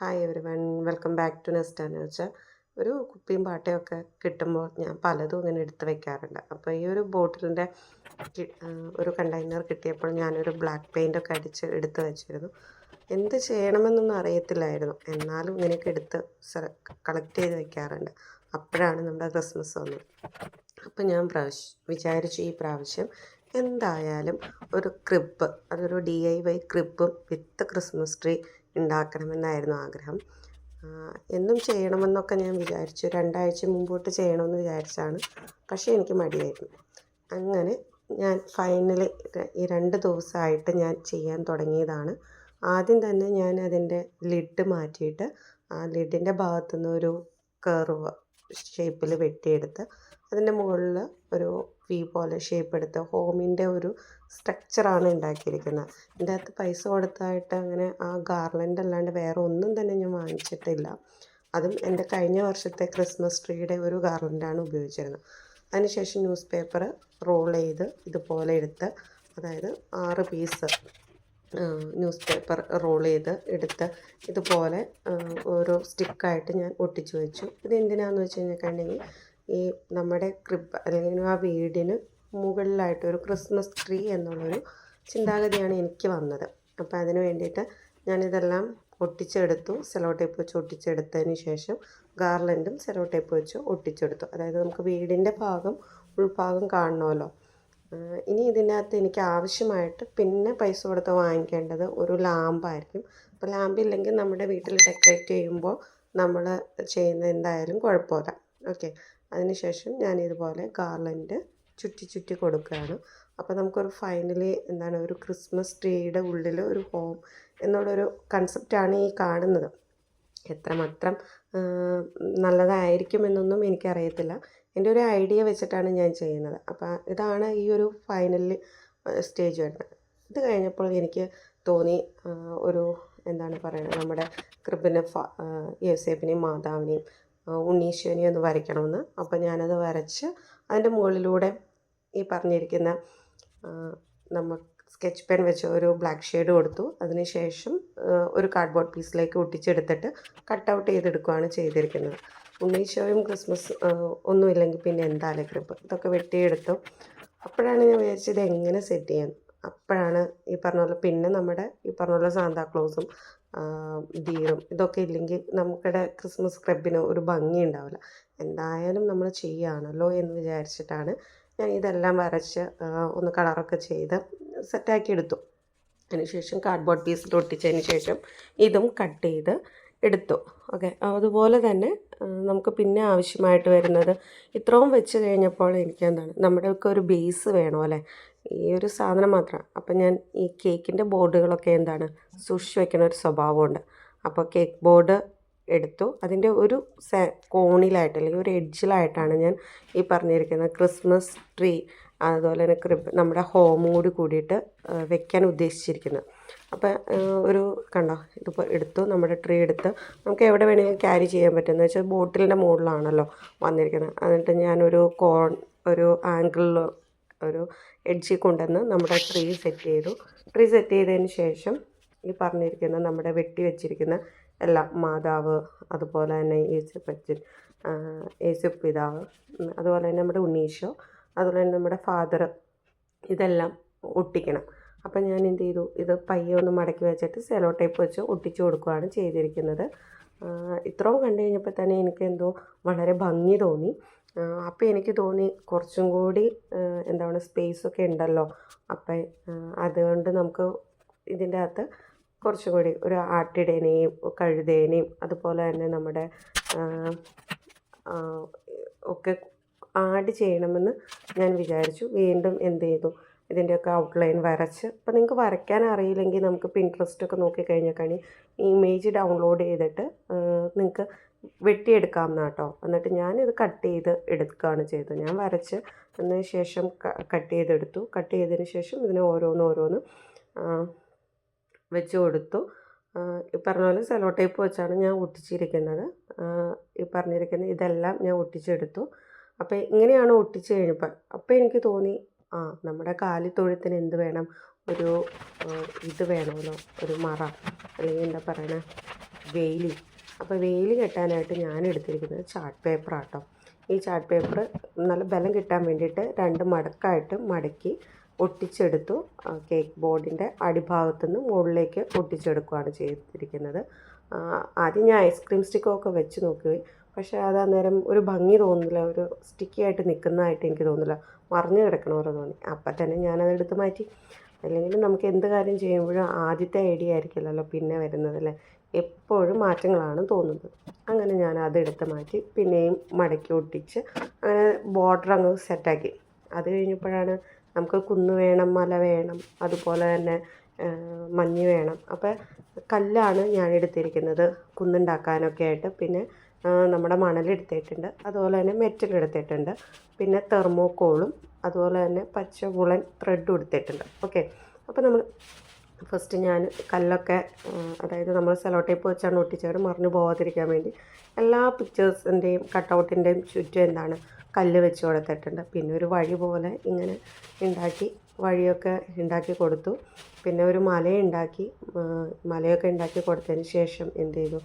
Hi everyone welcome back to Nest എന്ന് വെച്ചാൽ ഒരു കുപ്പിയും പാട്ടയൊക്കെ കിട്ടുമ്പോൾ ഞാൻ പലതും ഇങ്ങനെ എടുത്ത് വെക്കാറുണ്ട്. അപ്പോൾ ഈ ഒരു ബോട്ടിലിന്റെ ഒരു കണ്ടെയ്നർ കിട്ടിയപ്പോൾ ഞാനൊരു ബ്ലാക്ക് പെയിന്റൊക്കെ അടിച്ച് എടുത്ത് വെച്ചിരുന്നു. എന്ത് ചെയ്യണമെന്നൊന്നും അറിയത്തില്ലായിരുന്നു. എന്നാലും ഇങ്ങനെയൊക്കെ എടുത്ത് കളക്ട് ചെയ്ത് വെക്കാറുണ്ട്. അപ്പോഴാണ് നമ്മുടെ ക്രിസ്മസ് വന്നത്. അപ്പോൾ ഞാൻ പ്രാവശ്യം വിചാരിച്ചു ഈ പ്രാവശ്യം എന്തായാലും ഒരു ക്രിബ് അതൊരു ഡി ഐ വൈ ക്രിബും വിത്ത് ക്രിസ്മസ് ട്രീ ഉണ്ടാക്കണമെന്നായിരുന്നു ആഗ്രഹം. എന്നും ചെയ്യണമെന്നൊക്കെ ഞാൻ വിചാരിച്ചു. രണ്ടാഴ്ച മുമ്പോട്ട് ചെയ്യണമെന്ന് വിചാരിച്ചാണ് പക്ഷേ എനിക്ക് മടിയായിരുന്നു. അങ്ങനെ ഞാൻ ഫൈനലി ഈ രണ്ട് ദിവസമായിട്ട് ഞാൻ ചെയ്യാൻ തുടങ്ങിയതാണ്. ആദ്യം തന്നെ ഞാൻ അതിന്റെ ലിഡ് മാറ്റിയിട്ട് ആ ലിഡിന്റെ ഭാഗത്തുനിന്ന് ഒരു കർവ് ഷേപ്പിൽ വെട്ടിയെടുത്ത് അതിന്റെ മുകളിൽ ഒരു വി പോലെ ഷേപ്പ് എടുത്ത് ഹോമിന്റെ ഒരു സ്ട്രക്ചറാണ് ഉണ്ടാക്കിയിരിക്കുന്നത് എന്റെ അകത്ത് പൈസ കൊടുത്തായിട്ട് അങ്ങനെ ആ ഗാർലൻഡ് അല്ലാണ്ട് വേറെ ഒന്നും തന്നെ ഞാൻ വാങ്ങിച്ചിട്ടില്ല. അതും എന്റെ കഴിഞ്ഞ വർഷത്തെ ക്രിസ്മസ് ട്രീയുടെ ഒരു ഗാർലൻഡാണ് ഉപയോഗിച്ചിരുന്നത്. അതിനുശേഷം ന്യൂസ് പേപ്പർ റോൾ ചെയ്ത് ഇതുപോലെ എടുത്ത് അതായത് ആറ് പീസ് ന്യൂസ് പേപ്പർ റോൾ ചെയ്ത് എടുത്ത് ഇതുപോലെ ഓരോ സ്റ്റിക്കായിട്ട് ഞാൻ ഒട്ടിച്ചു വെച്ചു. ഇത് എന്തിനാണെന്ന് വെച്ച് കഴിഞ്ഞിട്ടുണ്ടെങ്കിൽ ഈ നമ്മുടെ ക്രിബ് അല്ലെങ്കിൽ ആ വീടിന് മുകളിലായിട്ട് ഒരു ക്രിസ്മസ് ട്രീ എന്നുള്ളൊരു ചിന്താഗതിയാണ് എനിക്ക് വന്നത്. അപ്പോൾ അതിന് വേണ്ടിയിട്ട് ഞാനിതെല്ലാം ഒട്ടിച്ചെടുത്തു. സെലോ ടേപ്പ് വെച്ച് ഒട്ടിച്ചെടുത്തതിന് ശേഷം ഗാർലൻഡും സെലോ ടേപ്പ് വെച്ച് ഒട്ടിച്ചെടുത്തു. അതായത് നമുക്ക് വീടിന്റെ ഭാഗം ഉൾഭാഗം കാണണമല്ലോ. ഇനി ഇതിനകത്ത് എനിക്ക് ആവശ്യമായിട്ട് പിന്നെ പൈസ കൊടുത്ത് വാങ്ങിക്കേണ്ടത് ഒരു ലാമ്പായിരിക്കും. അപ്പോൾ ലാമ്പ് ഇല്ലെങ്കിൽ നമ്മുടെ വീട്ടിൽ ഡെക്കറേറ്റ് ചെയ്യുമ്പോൾ നമ്മൾ ചെയ്യുന്ന എന്തായാലും കുഴപ്പമില്ല. ഓക്കെ. അതിനുശേഷം ഞാൻ ഇതുപോലെ ഗാർലൻഡ് ചുറ്റി ചുറ്റി കൊടുക്കുകയാണ്. അപ്പോൾ നമുക്കൊരു ഫൈനലി എന്താണ് ഒരു ക്രിസ്മസ് ട്രീയുടെ ഉള്ളിൽ ഒരു ഹോം എന്നുള്ളൊരു കൺസെപ്റ്റാണ് ഈ കാണുന്നത്. എത്രമാത്രം നല്ലതായിരിക്കും എന്നൊന്നും എനിക്കറിയത്തില്ല. എന്റെ ഒരു ഐഡിയ വെച്ചിട്ടാണ് ഞാൻ ചെയ്യുന്നത്. അപ്പോൾ ഇതാണ് ഈ ഒരു ഫൈനൽ സ്റ്റേജ് വരുന്നത്. ഇത് കഴിഞ്ഞപ്പോൾ എനിക്ക് തോന്നി ഒരു എന്താണ് പറയുന്നത് നമ്മുടെ കൃപിനെ യേസേപ്പിനെയും മാതാവിനെയും ഉണ്ണീശ്വരനെയും ഒന്ന് വരയ്ക്കണമെന്ന്. അപ്പോൾ ഞാനത് വരച്ച് അതിന്റെ മുകളിലൂടെ ഈ പറഞ്ഞിരിക്കുന്ന നമ്മൾ സ്കെച്ച് പെൻ വെച്ച് ഒരു ബ്ലാക്ക് ഷെയ്ഡ് കൊടുത്തു. അതിനുശേഷം ഒരു കാർഡ്ബോർഡ് പീസിലേക്ക് ഒട്ടിച്ചെടുത്തിട്ട് കട്ട് ഔട്ട് ചെയ്തെടുക്കുകയാണ് ചെയ്തിരിക്കുന്നത്. ഉണ്ണീശോയും ക്രിസ്മസ് ഒന്നുമില്ലെങ്കിൽ പിന്നെ എന്താ ക്രിപ്പ് ഇതൊക്കെ വെട്ടിയെടുത്തു. അപ്പോഴാണ് ഞാൻ വിചാരിച്ചത് എങ്ങനെ സെറ്റ് ചെയ്യാൻ അപ്പോഴാണ് ഈ പറഞ്ഞ പോലെ പിന്നെ നമ്മുടെ ഈ പറഞ്ഞ പോലെ സാന്താക്ലോസും ബീറും ഇതൊക്കെ ഇല്ലെങ്കിൽ നമ്മുടെ ക്രിസ്മസ് ക്ലബിന് ഒരു ഭംഗി ഉണ്ടാവില്ല. എന്തായാലും നമ്മൾ ചെയ്യുകയാണല്ലോ എന്ന് വിചാരിച്ചിട്ടാണ് ഞാൻ ഇതെല്ലാം വരച്ച് ഒന്ന് കളറൊക്കെ ചെയ്ത് സെറ്റാക്കി എടുത്തു. അതിനുശേഷം കാർഡ്ബോർഡ് പീസിൽ ഒട്ടിച്ചതിന് ശേഷം ഇതും കട്ട് ചെയ്ത് എടുത്തു. ഓക്കെ അതുപോലെ തന്നെ നമുക്ക് പിന്നെ ആവശ്യമായിട്ട് വരുന്നത് ഇത്രയും വെച്ച് കഴിഞ്ഞപ്പോൾ എനിക്ക് എന്താണ് നമ്മുടെയൊക്കെ ഒരു ബേസ് വേണമല്ലേ? ഈ ഒരു സാധനം മാത്രം. അപ്പം ഞാൻ ഈ കേക്കിന്റെ ബോർഡുകളൊക്കെ എന്താണ്? സൂക്ഷിച്ച് വെക്കുന്ന ഒരു സ്വഭാവമുണ്ട്. അപ്പോൾ കേക്ക് ബോർഡ് എടുത്തു. അതിന്റെ ഒരു കോണിലായിട്ട് അല്ലെങ്കിൽ ഒരു എഡ്ജിലായിട്ടാണ് ഞാൻ ഈ പറഞ്ഞിരിക്കുന്ന ക്രിസ്മസ് ട്രീ അതുപോലെ തന്നെ ക്രിബ് നമ്മുടെ ഹോമോട് കൂടി കൂടിയിട്ട് വെക്കാൻ ഉദ്ദേശിച്ചിരിക്കുന്നത്. അപ്പോൾ ഒരു കണ്ടോ? ഇതിപ്പോൾ എടുത്തു നമ്മുടെ ട്രീ എടുത്ത്. നമുക്ക് എവിടെ വേണമെങ്കിലും ക്യാരി ചെയ്യാൻ പറ്റുമെന്ന് വെച്ചാൽ ബോട്ടിലിന്റെ മുകളിലാണല്ലോ വന്നിരിക്കുന്നത്. എന്നിട്ട് ഞാനൊരു കോൺ ഒരു ആംഗിളിൽ ഒരു എഡ്ജി കൊണ്ടുവന്ന് നമ്മുടെ ട്രീ സെറ്റ് ചെയ്തു. ട്രീ സെറ്റ് ചെയ്തതിന് ശേഷം ഈ പറഞ്ഞിരിക്കുന്ന നമ്മുടെ വെട്ടി വെച്ചിരിക്കുന്ന എല്ലാ മാതാവ് അതുപോലെ തന്നെ യേശുപ്പച്ചൻ യേശു പിതാവ് അതുപോലെ തന്നെ നമ്മുടെ ഉണ്ണീശോ അതുപോലെ തന്നെ നമ്മുടെ ഫാദർ ഇതെല്ലാം ഒട്ടിക്കണം. അപ്പം ഞാൻ എന്ത് ചെയ്തു? ഇത് പയ്യെ ഒന്ന് മടക്കി വെച്ചിട്ട് സെലോ ടേപ്പ് വെച്ച് ഒട്ടിച്ചു കൊടുക്കുകയാണ് ചെയ്തിരിക്കുന്നത്. ഇത്രയും കണ്ടു കഴിഞ്ഞപ്പോൾ തന്നെ എനിക്ക് എന്തോ വളരെ ഭംഗി തോന്നി. അപ്പോൾ എനിക്ക് തോന്നി കുറച്ചും കൂടി എന്താണ് സ്പേസൊക്കെ ഉണ്ടല്ലോ. അപ്പം അതുകൊണ്ട് നമുക്ക് ഇതിന്റെ അകത്ത് കുറച്ചും കൂടി ഒരു ആട്ടിടേനേയും കഴുതേനേയും അതുപോലെ തന്നെ നമ്മുടെ ഒക്കെ ആഡ് ചെയ്യണമെന്ന് ഞാൻ വിചാരിച്ചു. വീണ്ടും എന്ത് ചെയ്തു? ഇതിന്റെയൊക്കെ ഔട്ട്ലൈൻ വരച്ച്. അപ്പോൾ നിങ്ങൾക്ക് വരയ്ക്കാൻ അറിയില്ലെങ്കിൽ നമുക്ക് പിൻട്രസ്റ്റൊക്കെ നോക്കിക്കഴിഞ്ഞാൽ ഈ ഇമേജ് ഡൗൺലോഡ് ചെയ്തിട്ട് നിങ്ങൾക്ക് വെട്ടിയെടുക്കാം കേട്ടോ. എന്നിട്ട് ഞാനിത് കട്ട് ചെയ്ത് എടുക്കുകയാണ് ചെയ്തത്. ഞാൻ വരച്ച് അതിന് ശേഷം കട്ട് ചെയ്തെടുത്തു. കട്ട് ചെയ്തതിന് ശേഷം ഇതിനെ ഓരോന്ന് ഓരോന്ന് വെച്ച് കൊടുത്തു. ഈ പറഞ്ഞ പോലെ സെലോ ടേപ്പ് വെച്ചാണ് ഞാൻ ഒട്ടിച്ചിരിക്കുന്നത്. ഈ പറഞ്ഞിരിക്കുന്ന ഇതെല്ലാം ഞാൻ ഒട്ടിച്ചെടുത്തു. അപ്പോൾ ഇങ്ങനെയാണ് ഒട്ടിച്ച് കഴിഞ്ഞപ്പോൾ അപ്പോൾ എനിക്ക് തോന്നി ആ നമ്മുടെ കാലി കാലിത്തൊഴുത്തിന് എന്ത് വേണം? ഒരു ഇത് വേണമല്ലോ ഒരു മറ. അല്ലെങ്കിൽ എന്താ പറയണേ? വെയിലി. അപ്പോൾ വെയിലി കെട്ടാനായിട്ട് ഞാൻ എടുത്തിരിക്കുന്നത് ചാർട്ട് പേപ്പർ ആട്ടോ ഈ ചാർട്ട് പേപ്പർ നല്ല ബലം കിട്ടാൻ വേണ്ടിയിട്ട് രണ്ട് മടക്കായിട്ട് മടക്കി ഒട്ടിച്ചെടുത്തു. കേക്ക് ബോർഡിന്റെ അടിഭാഗത്തു നിന്ന് മുകളിലേക്ക് ഒട്ടിച്ചെടുക്കുകയാണ് ചെയ്തിരിക്കുന്നത്. ആദ്യം ഞാൻ ഐസ്ക്രീം സ്റ്റിക്കൊക്കെ വെച്ച് നോക്കി പക്ഷേ അത് അന്നേരം ഒരു ഭംഗി തോന്നുന്നില്ല ഒരു സ്റ്റിക്കി ആയിട്ട് നിൽക്കുന്നതായിട്ട് എനിക്ക് തോന്നില്ല മറിഞ്ഞു കിടക്കണ പോലെ തോന്നി. അപ്പം തന്നെ ഞാനത് എടുത്ത് മാറ്റി. അല്ലെങ്കിൽ നമുക്ക് എന്ത് കാര്യം ചെയ്യുമ്പോഴും ആദ്യത്തെ ഐഡിയ ആയിരിക്കില്ലല്ലോ പിന്നെ വരുന്നതല്ലേ എപ്പോഴും മാറ്റങ്ങളാണ് തോന്നുന്നത്. അങ്ങനെ ഞാൻ അത് എടുത്ത് മാറ്റി പിന്നെയും മടക്കി ഒട്ടിച്ച് അങ്ങനെ ബോർഡർ അങ്ങ് സെറ്റാക്കി അത് കഴിഞ്ഞപ്പോഴാണ് നമുക്ക് കുന്ന് വേണം മല വേണം അതുപോലെ തന്നെ മഞ്ഞ് വേണം. അപ്പോൾ കല്ലാണ് ഞാൻ എടുത്തിരിക്കുന്നത് കുന്നുണ്ടാക്കാനൊക്കെ ആയിട്ട്. പിന്നെ നമ്മുടെ മണലെടുത്തിട്ടുണ്ട്. അതുപോലെ തന്നെ മെറ്റൽ എടുത്തിട്ടുണ്ട് പിന്നെ തെർമോക്കോളും അതുപോലെ തന്നെ പച്ച വുളൻ ത്രെഡും എടുത്തിട്ടുണ്ട്. ഓക്കെ അപ്പോൾ നമ്മൾ ഫസ്റ്റ് ഞാൻ കല്ലൊക്കെ അതായത് നമ്മൾ സെലോ ടേപ്പ് വെച്ചാണ് ഒട്ടിച്ചത്. മറിഞ്ഞു പോകാതിരിക്കാൻ വേണ്ടി എല്ലാ പിക്ചേഴ്സിന്റെയും കട്ടൗട്ടിന്റെയും ചുറ്റും എന്താണ് കല്ല് വെച്ച് കൊടുത്തിട്ടുണ്ട്. പിന്നെ ഒരു വഴി പോലെ ഇങ്ങനെ ഉണ്ടാക്കി വഴിയൊക്കെ ഉണ്ടാക്കി കൊടുത്തു. പിന്നെ ഒരു മലയുണ്ടാക്കി മലയൊക്കെ ഉണ്ടാക്കി കൊടുത്തതിന് ശേഷം എന്ത് ചെയ്തു?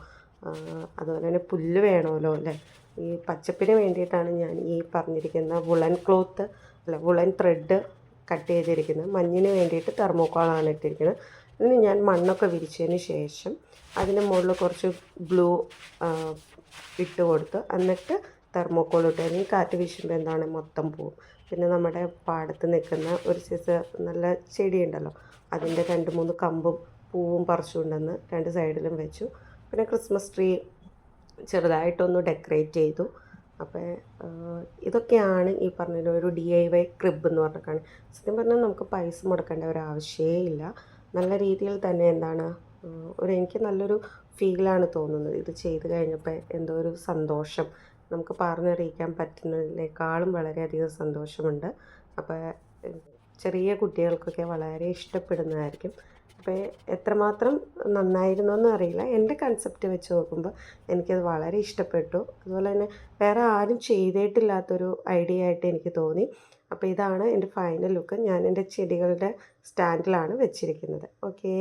അതുപോലെ തന്നെ പുല്ല് വേണമല്ലോ അല്ലേ? ഈ പച്ചപ്പിന് വേണ്ടിയിട്ടാണ് ഞാൻ ഈ പറഞ്ഞിരിക്കുന്ന വുളൻ ക്ലോത്ത് അല്ല വുളൻ ത്രെഡ് കട്ട് ചെയ്തിരിക്കുന്നത്. മഞ്ഞിന് വേണ്ടിയിട്ട് തെർമോക്കോളാണ് ഇട്ടിരിക്കുന്നത്. ഇനി ഞാൻ മണ്ണൊക്കെ വിരിച്ചതിന് ശേഷം അതിന് മുകളിൽ കുറച്ച് ബ്ലൂ ഇട്ട് കൊടുത്ത് എന്നിട്ട് തെർമോക്കോൾ ഇട്ട് അല്ലെങ്കിൽ കാറ്റ് വീശുമ്പോൾ എന്താണ് മൊത്തം പോവും. പിന്നെ നമ്മുടെ പാടത്ത് നിൽക്കുന്ന ഒരു സൈസ് നല്ല ചെടിയുണ്ടല്ലോ. അതിന്റെ രണ്ട് മൂന്ന് കമ്പും പൂവും പറിച്ചുകൊണ്ടെന്ന് രണ്ട് സൈഡിലും വെച്ചു. പിന്നെ ക്രിസ്മസ് ട്രീ ചെറുതായിട്ടൊന്ന് ഡെക്കറേറ്റ് ചെയ്തു. അപ്പോൾ ഇതൊക്കെയാണ് ഈ പറഞ്ഞ ഒരു ഡി ഐ വൈ ക്രിബ് എന്ന് പറഞ്ഞിട്ടാണ് സത്യം പറഞ്ഞാൽ നമുക്ക് പൈസ മുടക്കേണ്ട ഒരു ആവശ്യമേ ഇല്ല. നല്ല രീതിയിൽ തന്നെ എന്താണ് ഒരു എനിക്ക് നല്ലൊരു ഫീലാണ് തോന്നുന്നത്. ഇത് ചെയ്ത് കഴിഞ്ഞപ്പോൾ എന്തോ ഒരു സന്തോഷം. നമുക്ക് പറഞ്ഞറിയിക്കാൻ പറ്റുന്നതിനേക്കാളും വളരെയധികം സന്തോഷമുണ്ട്. അപ്പോൾ ചെറിയ കുട്ടികൾക്കൊക്കെ വളരെ ഇഷ്ടപ്പെടുന്നതായിരിക്കും. അപ്പോൾ എത്രമാത്രം നന്നായിരുന്നു എന്ന് അറിയില്ല. എന്റെ കൺസെപ്റ്റ് വെച്ച് നോക്കുമ്പോൾ എനിക്കത് വളരെ ഇഷ്ടപ്പെട്ടു. അതുപോലെ തന്നെ വേറെ ആരും ചെയ്തിട്ടില്ലാത്തൊരു ഐഡിയ ആയിട്ട് എനിക്ക് തോന്നി. അപ്പോൾ ഇതാണ് എന്റെ ഫൈനൽ ലുക്ക് ഞാൻ എന്റെ ചെടികളുടെ സ്റ്റാൻഡിലാണ് വെച്ചിരിക്കുന്നത്. ഓക്കേ